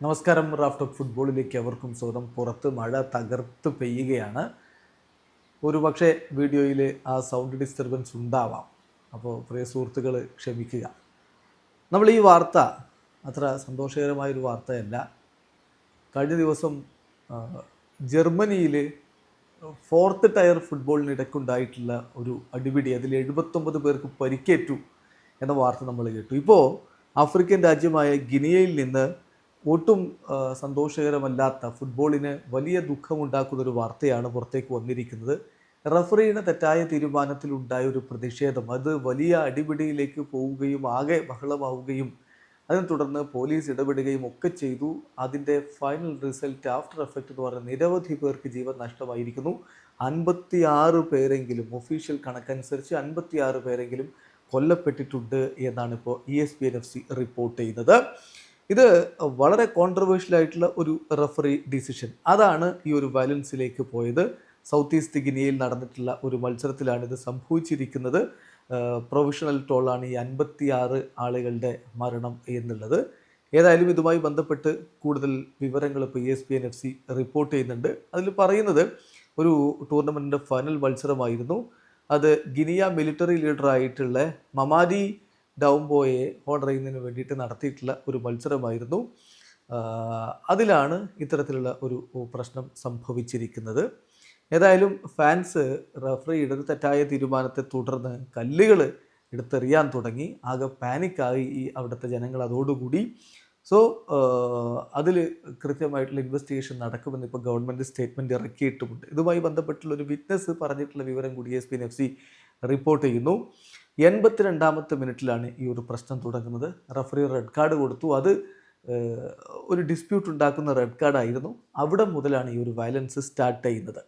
നമസ്കാരം raft of ഫുട്ബോളിലേക്ക് അവർക്കും സ്വാഗതം. പുറത്ത് മഴ തകർത്ത് പെയ്യുകയാണ്. ഒരു പക്ഷേ വീഡിയോയിൽ ആ സൗണ്ട് ഡിസ്റ്റർബൻസ് ഉണ്ടാവാം. അപ്പോൾ പ്രിയ സുഹൃത്തുക്കൾ ക്ഷമിക്കുക. നമ്മൾ ഈ വാർത്ത അത്ര സന്തോഷകരമായൊരു വാർത്തയല്ല. കഴിഞ്ഞ ദിവസം ജർമ്മനിയിൽ ഫോർത്ത് ടയർ ഫുട്ബോളിനിടയ്ക്കുണ്ടായിട്ടുള്ള ഒരു അടിപിടി അതിൽ എഴുപത്തൊമ്പത് പേർക്ക് പരിക്കേറ്റു എന്ന വാർത്ത നമ്മൾ കേട്ടു. ഇപ്പോൾ ആഫ്രിക്കൻ രാജ്യമായ ഗിനിയയിൽ നിന്ന് ഒട്ടും സന്തോഷകരമല്ലാത്ത ഫുട്ബോളിന് വലിയ ദുഃഖമുണ്ടാക്കുന്ന ഒരു വാർത്തയാണ് പുറത്തേക്ക് വന്നിരിക്കുന്നത്. റഫറിയുടെ തെറ്റായ തീരുമാനത്തിൽ ഉണ്ടായ ഒരു പ്രതിഷേധം അത് വലിയ അടിപിടിയിലേക്ക് പോവുകയും ആകെ ബഹളമാവുകയും അതിനെ തുടർന്ന് പോലീസ് ഇടപെടുകയും ഒക്കെ ചെയ്തു. അതിന്റെ ഫൈനൽ റിസൾട്ട് ആഫ്റ്റർ എഫക്റ്റ് എന്ന് പറഞ്ഞ നിരവധി പേർക്ക് ജീവൻ നഷ്ടമായിരിക്കുന്നു. അൻപത്തി ആറ് പേരെങ്കിലും ഒഫീഷ്യൽ കണക്കനുസരിച്ച് അൻപത്തി ആറ് പേരെങ്കിലും കൊല്ലപ്പെട്ടിട്ടുണ്ട് എന്നാണ് ഇപ്പോൾ E S P N F C report ചെയ്യുന്നത്. ഇത് വളരെ കോൺട്രവേഴ്ഷ്യൽ ആയിട്ടുള്ള ഒരു റഫറി ഡിസിഷൻ അതാണ് ഈ ഒരു വയലൻസിലേക്ക് പോയത്. സൗത്ത് ഈസ്റ്റ് ഗിനിയയിൽ നടന്നിട്ടുള്ള ഒരു മത്സരത്തിലാണ് ഇത് സംഭവിച്ചിരിക്കുന്നത്. പ്രൊഫഷണൽ ടോളാണ് ഈ അൻപത്തിയാറ് ആളുകളുടെ മരണം എന്നുള്ളത്. ഏതായാലും ഇതുമായി ബന്ധപ്പെട്ട് കൂടുതൽ വിവരങ്ങൾ ഇപ്പോൾ S P N F C report ചെയ്യുന്നുണ്ട്. അതിൽ പറയുന്നത് ഒരു ടൂർണമെന്റിന്റെ ഫൈനൽ മത്സരമായിരുന്നു. അത് ഗിനിയ മിലിറ്ററി ലീഡറായിട്ടുള്ള മമാരി ഡൗംബോയെ ഹോണർ ചെയ്യുന്നതിന് വേണ്ടിയിട്ട് നടത്തിയിട്ടുള്ള ഒരു മത്സരമായിരുന്നു. അതിലാണ് ഇത്തരത്തിലുള്ള ഒരു പ്രശ്നം സംഭവിച്ചിരിക്കുന്നത്. ഏതായാലും ഫാൻസ് റഫറിയുടെ ഒരു തെറ്റായ തീരുമാനത്തെ തുടർന്ന് കല്ലുകൾ എടുത്തെറിയാൻ തുടങ്ങി. ആകെ പാനിക്കായി ഈ അവിടുത്തെ ജനങ്ങൾ അതോടുകൂടി. സോ അതിൽ കൃത്യമായിട്ടുള്ള ഇൻവെസ്റ്റിഗേഷൻ നടക്കുമെന്ന് ഇപ്പോൾ ഗവൺമെന്റ് സ്റ്റേറ്റ്മെന്റ് ഇറക്കിയിട്ടുമുണ്ട്. ഇതുമായി ബന്ധപ്പെട്ടുള്ള ഒരു വിറ്റ്നസ് പറഞ്ഞിട്ടുള്ള വിവരം കൂടി S P F C report ചെയ്യുന്നു. എൺപത്തിരണ്ടാമത്തെ മിനിറ്റിലാണ് ഈ ഒരു പ്രശ്നം തുടങ്ങുന്നത്. റഫറി റെഡ് കാർഡ് കൊടുത്തു. അത് ഒരു ഡിസ്പ്യൂട്ട് ഉണ്ടാക്കുന്ന റെഡ് കാർഡായിരുന്നു അവിടെ മുതലാണ് ഈ ഒരു വയലൻസ് സ്റ്റാർട്ട് ചെയ്യുന്നത്.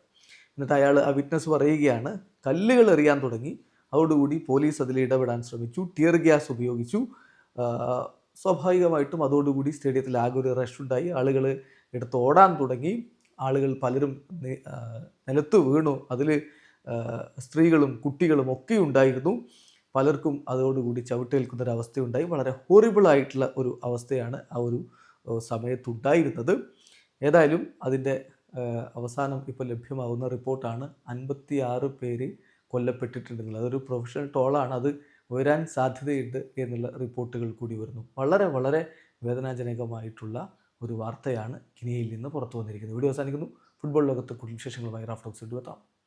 എന്നിട്ട് അയാൾ ആ വിറ്റ്നസ് പറയുകയാണ് കല്ലുകൾ എറിയാൻ തുടങ്ങി. അതോടുകൂടി പോലീസ് അതിൽ ഇടപെടാൻ ശ്രമിച്ചു. ടിയർ ഗ്യാസ് ഉപയോഗിച്ചു. സ്വാഭാവികമായിട്ടും അതോടുകൂടി സ്റ്റേഡിയത്തിൽ ആകെ ഒരു റഷ് ഉണ്ടായി. ആളുകൾ എടുത്ത് ഓടാൻ തുടങ്ങി. ആളുകൾ പലരും നിലത്ത് വീണു. അതിൽ സ്ത്രീകളും കുട്ടികളും ഒക്കെ ഉണ്ടായിരുന്നു. പലർക്കും അതോടുകൂടി ചവിട്ടേൽക്കുന്ന ഒരു അവസ്ഥയുണ്ടായി. വളരെ ഹോറിബിൾ ആയിട്ടുള്ള ഒരു അവസ്ഥയാണ് ആ ഒരു സമയത്തുണ്ടായിരുന്നത്. ഏതായാലും അതിന്റെ അവസാനം ഇപ്പോൾ ലഭ്യമാകുന്ന റിപ്പോർട്ടാണ്. അൻപത്തി ആറ് പേര് കൊല്ലപ്പെട്ടിട്ടുണ്ടെന്നുള്ളത് അതൊരു പ്രൊഫഷണൽ ടോളാണ് അത് വരാൻ സാധ്യതയുണ്ട് എന്നുള്ള റിപ്പോർട്ടുകൾ കൂടി വരുന്നു. വളരെ വളരെ വേദനാജനകമായിട്ടുള്ള ഒരു വാർത്തയാണ് കിനിയയിൽ നിന്ന് പുറത്തു വന്നിരിക്കുന്നത്. വീഡിയോ അവസാനിക്കുന്നു. ഫുട്ബോൾ ലോകത്തെ കൂടുതൽ വിശേഷങ്ങളുമായി റാഫ്റ്റോക്സ് എടുത്താം